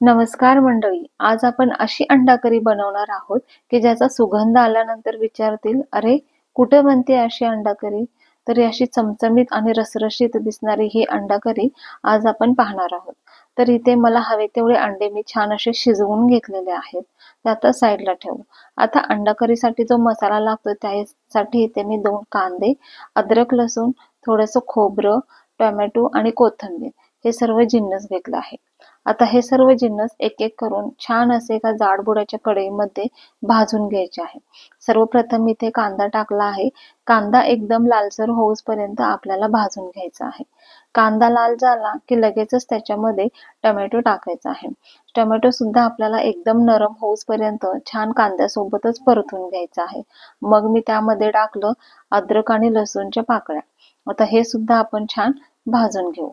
नमस्कार मंडळी आज आपण अशी अंडा करी बनवणार आहोत की ज्याचा सुगंध आल्यानंतर विचारतील अरे कुठे बनते अशी अंडा करी तर अशी चमचमीत आणि रसरशीत दिसणारी ही अंडा करी आज आपण पाहणार आहोत. तर इथे मला हवे तेवढे अंडे मी छान असे शिजवून घेतलेले आहेत. ते आता साईडला ठेवू. आता अंडा करीसाठी जो मसाला लागतो त्यासाठी इथे मी दोन कांदे अद्रक लसूण थोडंसं खोबरं टोमॅटो आणि कोथिंबीर. हे सर्व जिन्नस घेतलं आहे. आता हे सर्व जिन्नस एक एक करून छान असे एका जाडबुडाच्या कढईमध्ये भाजून घ्यायचे आहे. सर्वप्रथम इथे कांदा टाकला आहे. कांदा एकदम लालसर होऊपर्यंत आपल्याला भाजून घ्यायचा आहे. कांदा लाल झाला की लगेचच त्याच्यामध्ये टोमॅटो टाकायचा आहे. टोमॅटो सुद्धा आपल्याला एकदम नरम होऊपर्यंत छान कांद्यासोबतच परतून घ्यायचा आहे. मग मी त्यामध्ये टाकलं अद्रक आणि लसूणच्या पाकळ्या. आता हे सुद्धा आपण छान भाजून घेऊ.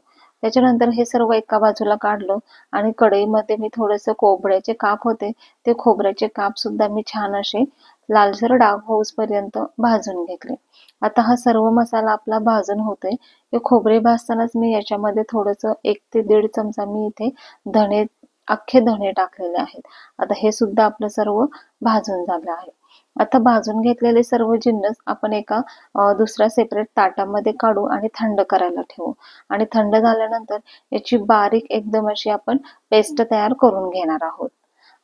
त्याच्यानंतर हे सर्व एका बाजूला काढलं आणि कढईमध्ये मी थोडेसे खोबऱ्याचे काप होते. ते खोबऱ्याचे काप सुद्धा मी छान असे लालसर डाग होऊसपर्यंत भाजून घेतले. आता हा सर्व मसाला आपला भाजून होतोय. हे खोबरे भाजतानाच मी याच्यामध्ये थोडंसं एक ते दीड चमचा मी इथे धणे अख्खे धणे टाकलेले आहेत. आता हे सुद्धा आपलं सर्व भाजून झालं आहे. आता भाजून घेतलेले सर्व जिन्नस आपण एका दुसऱ्या सेपरेट ताटामध्ये काढू आणि थंड करायला ठेवू. आणि थंड झाल्यानंतर याची बारीक एकदम अशी आपण पेस्ट तयार करून घेणार आहोत.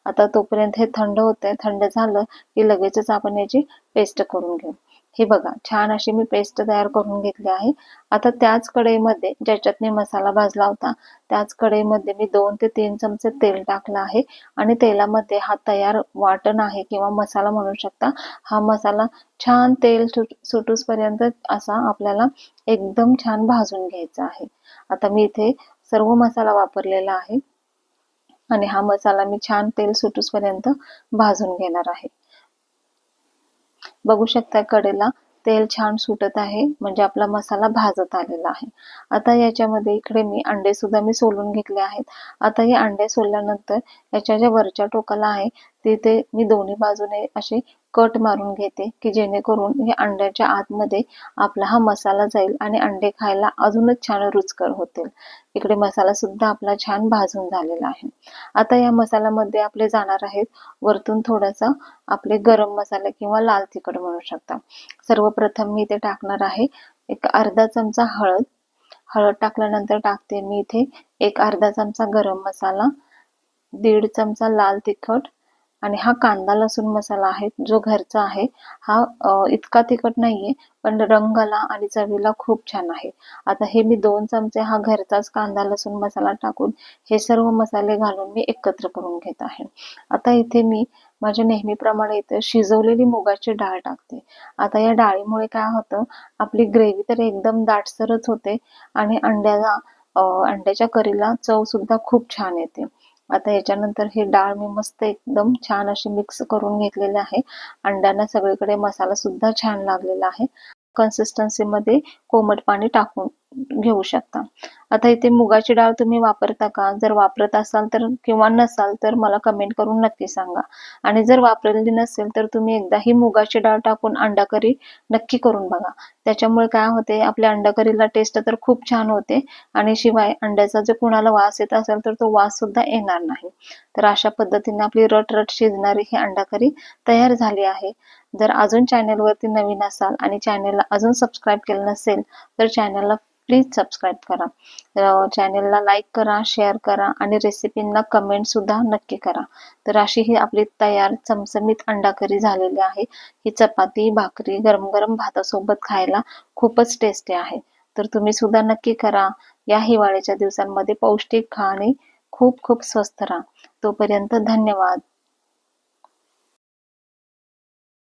आता तोपर्यंत हे थंड होते थंड झालं की लगेचच आपण याची पेस्ट करून घेऊ. हे बघा छान अशी मी पेस्ट तयार करून घेतली आहे. आता त्याच कढईमध्ये ज्याच्यात मी मसाला भाजला होता त्याच कढईमध्ये मी दोन ते तीन चमचे तेल टाकलं आहे. आणि तेलामध्ये हा तयार वाटण आहे किंवा मसाला म्हणू शकता. हा मसाला छान तेल सुटूस पर्यंत असा आपल्याला एकदम छान भाजून घ्यायचा आहे. आता मी इथे सर्व मसाला वापरलेला आहे. आणि हा मसाला मी छान तेल सुटूस पर्यंत भाजून घेणार आहे. बघू शकता कडेला तेल छान सुटत आहे. म्हणजे आपला मसाला भाजत आलेला आहे. आता याच्यामध्ये इकडे मी अंडे सुद्धा मी सोलून घेतले आहेत. आता हे अंडे सोलल्यानंतर याच्या ज्या वरच्या टोकाला आहे तिथे मी दोन्ही बाजूने असे कट मारून घेते की जेणेकरून हे अंड्याच्या आतमध्ये आपला हा मसाला जाईल आणि अंडे खायला अजूनच छान रुचकर होतील. इकडे मसाला सुद्धा आपला छान भाजून झालेला आहे. आता या मसाल्यामध्ये आपले जाणार आहेत वरतून थोडासा आपले गरम मसाला किंवा लाल तिखट म्हणू शकता. सर्वप्रथम मी इथे टाकणार आहे एक अर्धा चमचा हळद. हळद टाकल्यानंतर टाकते मी इथे एक अर्धा चमचा गरम मसाला दीड चमचा लाल तिखट आणि हा कांदा लसूण मसाला आहे जो घरचा आहे हा इतका तिखट नाहीये पण रंगाला आणि चवीला खूप छान आहे. आता हे मी दोन चमचे हा घरचाच कांदा लसूण मसाला टाकून हे सर्व मसाले घालून मी एकत्र करून घेत आहे. आता इथे मी माझ्या नेहमीप्रमाणे इथे शिजवलेली मुगाची डाळ टाकते. आता या डाळीमुळे काय होतं आपली ग्रेव्ही तर एकदम दाटसरच होते आणि अंड्याला अंड्याच्या करीला चव सुद्धा खूप छान येते. आता याच्यानंतर हे डाळ मी मस्त एकदम छान अशी मिक्स करून घेतलेली आहे. अंड्यांना सगळीकडे मसाला सुद्धा छान लागलेला आहे. कन्सिस्टन्सी मध्ये कोमट पाणी टाकून घेऊ शकता. आता इथे मुगाची डाळ तुम्ही वापरता का? जर वापरत असाल तर किंवा नसाल तर मला कमेंट करून नक्की सांगा. आणि जर वापरलेली नसेल तर तुम्ही एकदा ही मुगाची डाळ टाकून अंडा करी नक्की करून बघा. त्याच्यामुळे काय होते आपल्या अंडा करीला टेस्ट तर खूप छान होते आणि शिवाय अंड्याचा जर कुणाला वास येत असेल तर तो वास सुद्धा येणार नाही. तर अशा पद्धतीने आपली रटरट शिजणारी ही अंडा करी तयार झाली आहे. जर अजून चॅनेलवरती नवीन असाल आणि चॅनेलला अजून सबस्क्राईब केलं नसेल तर चॅनलला प्लीज सबस्क्राईब करा. चॅनेलला लाईक करा शेअर करा आणि रेसिपींना कमेंट सुद्धा नक्की करा. तर अशी ही आपली तयार चमचमीत अंडा करी झालेली आहे. ही चपाती भाकरी गरम गरम भातासोबत खायला खूपच टेस्टी आहे. तर तुम्ही सुद्धा नक्की करा. या हिवाळ्याच्या दिवसांमध्ये पौष्टिक खा आणि खूप खूप स्वस्त राहा. तोपर्यंत धन्यवाद.